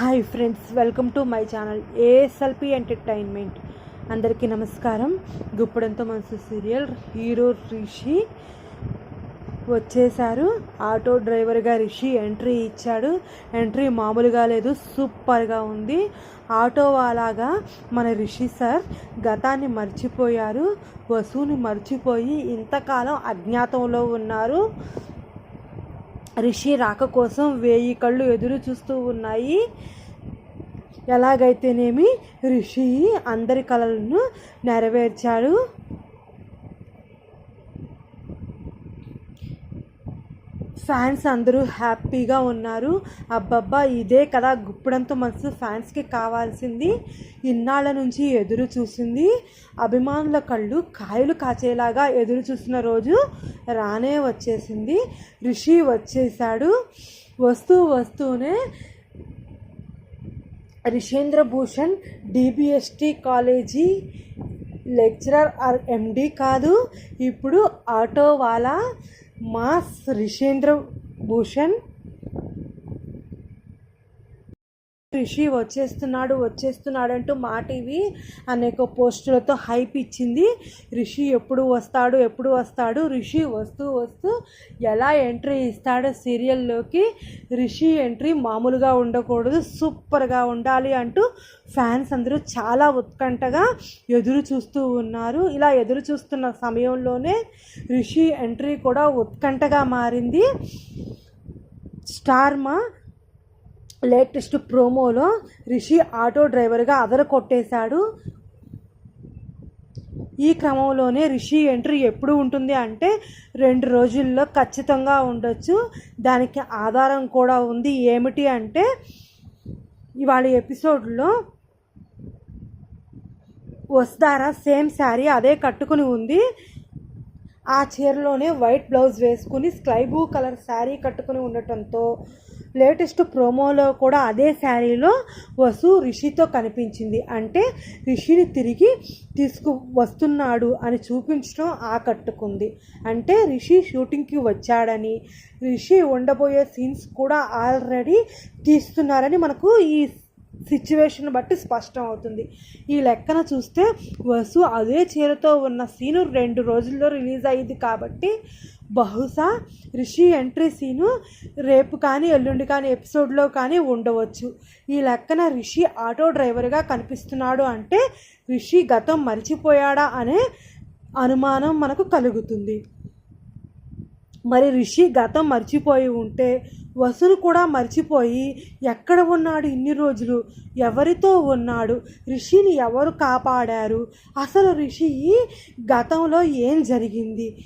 Hi friends welcome to my channel ASLP entertainment అందరికీ నమస్కారం. గుప్పడంతో మనసు సీరియల్ హీరో రిషి వచ్చేసారు ఆటో డ్రైవర్గా రిషి ఎంట్రీ ఇచ్చాడు. ఎంట్రీ మామూలుగా లేదు సూపర్గా ఉంది. ఆటో వాలాగా మన రిషి సార్ గతాన్ని మర్చిపోయారు. వసూని మర్చిపోయి ఇంతకాలం అజ్ఞాతంలో ఉన్నారు. రిషి రాక కోసం వేయి కళ్ళు ఎదురు చూస్తూ ఉన్నాయి. ఎలాగైతేనేమి? రిషి అందరి కళలను నెరవేర్చాడు. ఫ్యాన్స్ అందరూ హ్యాపీగా ఉన్నారు. అబ్బబ్బా ఇదే కదా గుప్పడంతో మనసు ఫ్యాన్స్కి కావాల్సింది. ఇన్నాళ్ళ నుంచి ఎదురు చూసింది. అభిమానుల కళ్ళు కాయలు కాచేలాగా ఎదురు చూసిన రోజు రానే వచ్చేసింది. రిషి వచ్చేసాడు వస్తూ వస్తూనే Rishendra Bhushan DBST college lecturer R MD కాదు. ఇప్పుడు ఆటో వాలా మాస్ రిషేంద్ర భూషణ్ రిషి వచ్చేస్తున్నాడు వచ్చేస్తున్నాడు అంటూ మా టీవీ అనేక పోస్టులతో హైప్ ఇచ్చింది. రిషి ఎప్పుడు వస్తాడు ఎప్పుడు వస్తాడు? రిషి వస్తూ వస్తూ ఎలా ఎంట్రీ ఇస్తాడో సీరియల్లోకి రిషి ఎంట్రీ మామూలుగా ఉండకూడదు సూపర్గా ఉండాలి అంటూ ఫ్యాన్స్ అందరూ చాలా ఉత్కంఠగా ఎదురు చూస్తూ ఉన్నారు. ఇలా ఎదురు చూస్తున్న సమయంలోనే రిషి ఎంట్రీ కూడా ఉత్కంఠగా మారింది. స్టార్మా లేటెస్ట్ ప్రోమోలో రిషి ఆటో డ్రైవర్గా అదర కొట్టేశాడు. ఈ క్రమంలోనే రిషి ఎంట్రీ ఎప్పుడు ఉంటుంది అంటే రెండు రోజుల్లో ఖచ్చితంగా ఉండొచ్చు. దానికి ఆధారం కూడా ఉంది. ఏమిటి అంటే ఇవాళ ఎపిసోడ్లో వస్తారా? సేమ్ శారీ అదే కట్టుకుని ఉంది. ఆ చీరలోనే వైట్ బ్లౌజ్ వేసుకుని స్కై బ్లూ కలర్ శారీ కట్టుకుని ఉండటంతో లేటెస్ట్ ప్రోమోలో కూడా అదే శారీలో వసు రిషితో కనిపించింది. అంటే రిషిని తిరిగి తీసుకు వస్తున్నాడు అని చూపించడం ఆకట్టుకుంది. అంటే రిషి షూటింగ్కి వచ్చాడని రిషి ఉండబోయే సీన్స్ కూడా ఆల్రెడీ తీస్తున్నారని మనకు ఈ సిచ్యువేషన్ బట్టి స్పష్టం అవుతుంది. ఈ లెక్కన చూస్తే వసు అదే చీరతో ఉన్న సీను రెండు రోజుల్లో రిలీజ్ అయ్యింది కాబట్టి బహుశా రిషి ఎంట్రీ సీను రేపు కానీ ఎల్లుండి కానీ ఎపిసోడ్లో కానీ ఉండవచ్చు. ఈ లెక్కన రిషి ఆటో డ్రైవర్గా కనిపిస్తున్నాడు అంటే రిషి గతం మర్చిపోయాడా అనే అనుమానం మనకు కలుగుతుంది. మరి రిషి గతం మర్చిపోయి ఉంటే వసును కూడా మర్చిపోయి ఎక్కడ ఉన్నాడు ఇన్ని రోజులు? ఎవరితో ఉన్నాడు? రిషిని ఎవరు కాపాడారు? అసలు రిషి గతంలో ఏం జరిగింది?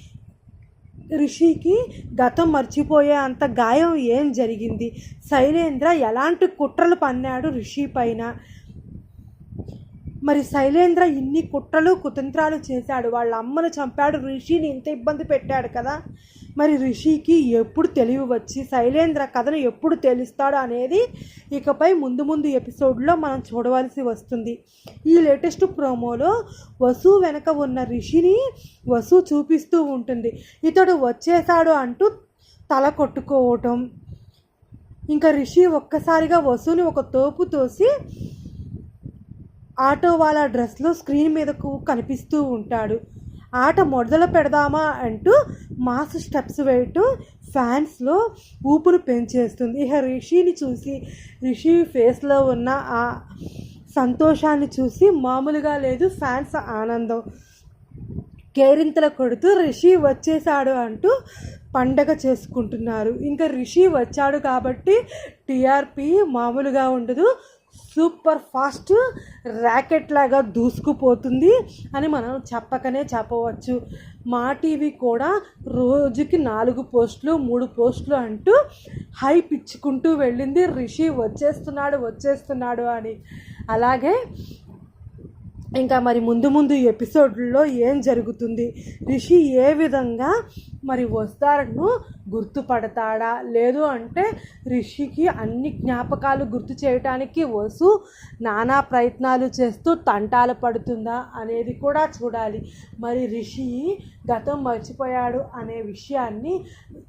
రిషికి గతం మర్చిపోయే అంత గాయం ఏం జరిగింది? శైలేంద్ర ఎలాంటి కుట్రలు పన్నాడు రిషి పైన? మరి శైలేంద్ర ఇన్ని కుట్రలు కుతంత్రాలు చేశాడు. వాళ్ళ అమ్మను చంపాడు రిషిని ఇంత ఇబ్బంది పెట్టాడు కదా? మరి రిషికి ఎప్పుడు తెలివి వచ్చి శైలేంద్ర కథను ఎప్పుడు తెలుస్తాడు అనేది ఇకపై ముందు ముందు ఎపిసోడ్లో మనం చూడవలసి వస్తుంది. ఈ లేటెస్ట్ ప్రోమోలో వసు వెనక ఉన్న రిషిని వసు చూపిస్తూ ఉంటుంది. ఇతడు వచ్చేసాడు అంటూ తల కొట్టుకోవటం. ఇంకా రిషి ఒక్కసారిగా వసుని ఒక తోపు తోసి ఆటో వాళ్ళ డ్రెస్లో స్క్రీన్ మీదకు కనిపిస్తూ ఉంటాడు. ఆట మొదలు పెడదామా అంటూ మాస్ స్టెప్స్ వేయటం ఫ్యాన్స్లో ఊపును పెంచేస్తుంది. ఇక రిషిని చూసి రిషి ఫేస్లో ఉన్న ఆ సంతోషాన్ని చూసి మామూలుగా లేదు ఫ్యాన్స్ ఆనందం. కేరింతల కొడుతూ రిషి వచ్చేసాడు అంటూ పండగ చేసుకుంటున్నారు. ఇంకా రిషి వచ్చాడు కాబట్టి టీఆర్పీ మామూలుగా ఉండదు. సూపర్ ఫాస్ట్ ర్యాకెట్ లాగా దూసుకుపోతుంది అని మనం చెప్పకనే చెప్పవచ్చు. మా టీవీ కూడా రోజుకి నాలుగు పోస్టులు మూడు పోస్టులు అంటూ హై పిచ్చుకుంటూ వెళ్ళింది. రిషి వచ్చేస్తున్నాడు వచ్చేస్తున్నాడు అని. అలాగే ఇంకా మరి ముందు ముందు ఎపిసోడ్లో ఏం జరుగుతుంది? రిషి ఏ విధంగా మరి వస్తారను గుర్తుపడతాడా? లేదు అంటే రిషికి అన్ని జ్ఞాపకాలు గుర్తు చేయటానికి వసు నానా ప్రయత్నాలు చేస్తూ తంటాలు పడుతుందా అనేది కూడా చూడాలి. మరి రిషి గతం మర్చిపోయాడు అనే విషయాన్ని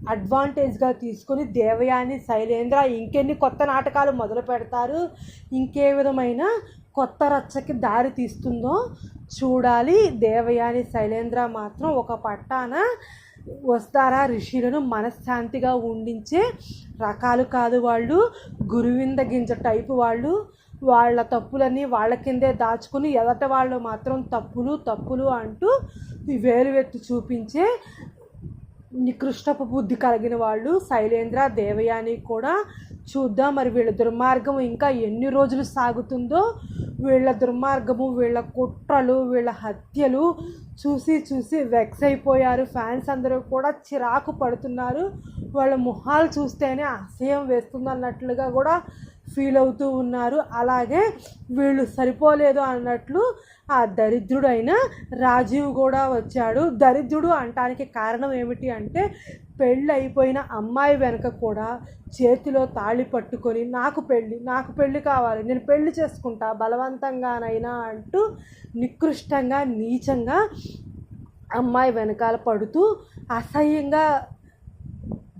అడ్వాంటేజ్గా తీసుకొని దేవయాని శైలేంద్ర ఇంకెన్ని కొత్త నాటకాలు మొదలు పెడతారు ఇంకే విధమైన కొత్త రచ్చకి దారి తీస్తుందో చూడాలి. దేవయాని శైలేంద్ర మాత్రం ఒక పట్టాన వస్తారా ఋషులను మనశ్శాంతిగా ఉండించే రకాలు కాదు వాళ్ళు. గురువింద గింజ టైపు వాళ్ళు. వాళ్ళ తప్పులన్నీ వాళ్ళ కిందే దాచుకుని ఎదట వాళ్ళు మాత్రం తప్పులు తప్పులు అంటూ ఈ వేలువెత్తి చూపించే నికృష్టపు బుద్ధి కలిగిన వాళ్ళు శైలేంద్ర దేవయాని కూడా చూద్దాం. మరి వీళ్ళ దుర్మార్గం ఇంకా ఎన్ని రోజులు సాగుతుందో వీళ్ళ దుర్మార్గము వీళ్ళ కుట్రలు వీళ్ళ హత్యలు చూసి చూసి వెక్స్ అయిపోయారు. ఫ్యాన్స్ అందరూ కూడా చిరాకు పడుతున్నారు. వాళ్ళ మొహాలు చూస్తేనే అసహ్యం వేస్తుంది అన్నట్లుగా కూడా ఫీల్ అవుతూ ఉన్నారు. అలాగే వీళ్ళు సరిపోలేదు అన్నట్లు ఆ దరిద్రుడైన రాజీవ్ కూడా వచ్చాడు. దరిద్రుడు అనటానికి కారణం ఏమిటి అంటే పెళ్ళి అయిపోయిన అమ్మాయి వెనక కూడా చేతిలో తాళి పట్టుకొని నాకు పెళ్ళి నాకు పెళ్ళి కావాలి నేను పెళ్ళి చేసుకుంటా బలవంతంగానైనా అంటూ నికృష్టంగా నీచంగా అమ్మాయి వెనకాల పడుతూ అసహ్యంగా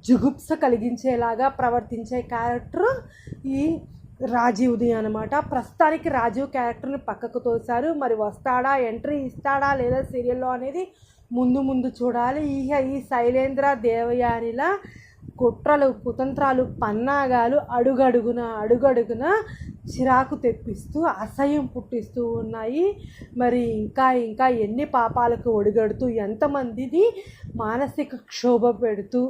జుగుప్స కలిగించేలాగా ప్రవర్తించే క్యారెక్టర్ ఈ రాజీవ్ది అనమాట ప్రస్తుతానికి రాజీవ్ క్యారెక్టర్ని పక్కకు తోశారు. మరి వస్తాడా? ఎంట్రీ ఇస్తాడా? లేదా సీరియల్లో అనేది ముందు ముందు చూడాలి. ఇక ఈ శైలేంద్ర దేవయానిల కుట్రలు కుతంత్రాలు పన్నాగాలు అడుగడుగున అడుగడుగున చిరాకు తెప్పిస్తూ అసహ్యం పుట్టిస్తూ ఉన్నాయి. మరి ఇంకా ఇంకా ఎన్ని పాపాలకు ఒడిగడుతూ ఎంతమందిని మానసిక క్షోభ పెడుతూ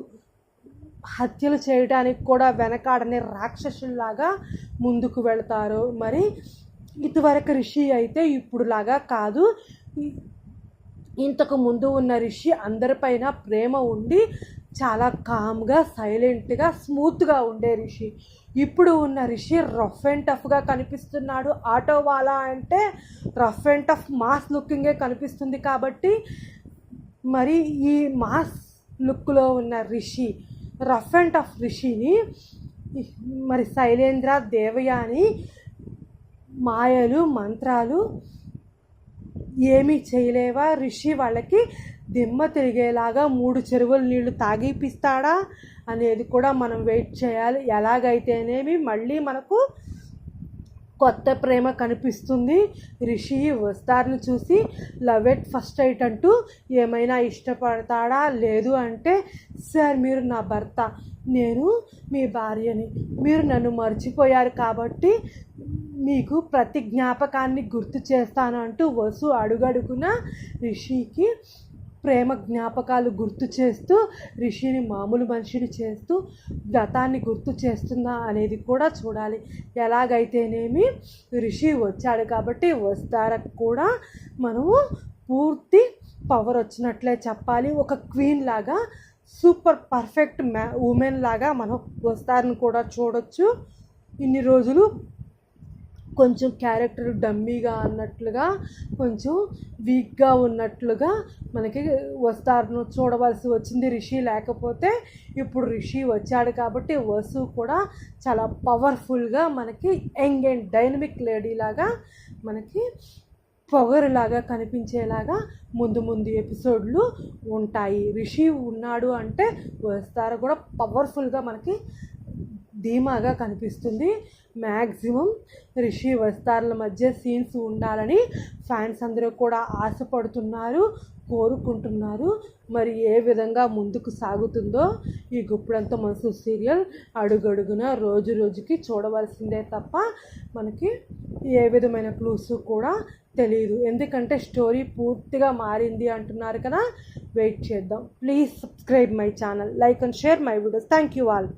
హత్యలు చేయడానికి కూడా వెనకాడని రాక్షసుల్లాగా ముందుకు వెళ్తారు. మరి ఇదివరకు రిషి అయితే ఇప్పుడు లాగా కాదు. ఇంతకు ముందు ఉన్న రిషి అందరిపైన ప్రేమ ఉండి చాలా కామ్గా సైలెంట్గా స్మూత్గా ఉండే రిషి. ఇప్పుడు ఉన్న రిషి రఫ్ అండ్ టఫ్గా కనిపిస్తున్నాడు. ఆటో వాలా అంటే రఫ్ అండ్ టఫ్ మాస్ లుకింగే కనిపిస్తుంది కాబట్టి మరి ఈ మాస్ లుక్లో ఉన్న రిషి రఫ్ అండ్ టఫ్ రిషిని మరి శైలేంద్ర దేవయాని మాయలు మంత్రాలు ఏమీ చేయలేవా? రిషి వాళ్ళకి దిమ్మ తిరిగేలాగా మూడు చెరువుల నీళ్ళు తాగిపిస్తాడా అనేది కూడా మనం వెయిట్ చేయాలి. ఎలాగైతేనేమి మళ్ళీ మనకు కొత్త ప్రేమ కనిపిస్తుంది. రిషి వస్తారని చూసి లవ్ ఎట్ ఫస్ట్ ఎయిట్ అంటూ ఏమైనా ఇష్టపడతాడా? లేదు అంటే సార్ మీరు నా భర్త. నేను మీ భార్యని. మీరు నన్ను మర్చిపోయారు కాబట్టి మీకు ప్రతి జ్ఞాపకాన్ని గుర్తు చేస్తాను అంటూ వసు అడుగడుగున రిషికి ప్రేమ జ్ఞాపకాలు గుర్తు చేస్తూ రిషిని మామూలు మనిషిని చేస్తూ గతాన్ని గుర్తు చేస్తుందా అనేది కూడా చూడాలి. ఎలాగైతేనేమి రిషి వచ్చాడు కాబట్టి వస్తారకు కూడా మనము పూర్తి పవర్ వచ్చినట్లే చెప్పాలి. ఒక క్వీన్ లాగా సూపర్ పర్ఫెక్ట్ మ్యా ఉమెన్ లాగా మనం వస్తారని కూడా చూడొచ్చు. ఇన్ని రోజులు కొంచెం క్యారెక్టర్ డమ్మీగా అన్నట్లుగా కొంచెం వీక్గా ఉన్నట్లుగా మనకి వస్తారను చూడవలసి వచ్చింది. రిషి లేకపోతే ఇప్పుడు రిషి వచ్చాడు కాబట్టి వసు కూడా చాలా పవర్ఫుల్గా మనకి యంగ్ అండ్ డైనమిక్ లేడీ లాగా మనకి పొగరులాగా కనిపించేలాగా ముందు ముందు ఎపిసోడ్లు ఉంటాయి. రిషి ఉన్నాడు అంటే వస్తారు కూడా పవర్ఫుల్గా మనకి ధీమాగా కనిపిస్తుంది. మ్యాక్సిమం రిషి వస్తారుల మధ్య సీన్స్ ఉండాలని ఫ్యాన్స్ అందరూ కూడా ఆశపడుతున్నారు కోరుకుంటున్నారు. మరి ఏ విధంగా ముందుకు సాగుతుందో ఈ గుప్పుడంత మనసు సీరియల్ అడుగడుగున రోజు రోజుకి చూడవలసిందే తప్ప మనకి ఏ విధమైన క్లూస్ కూడా తెలియదు ఎందుకంటే స్టోరీ పూర్తిగా మారింది అంటున్నారు కదా. వెయిట్ చేద్దాం. Please subscribe my channel. Like and share my videos. Thank you all.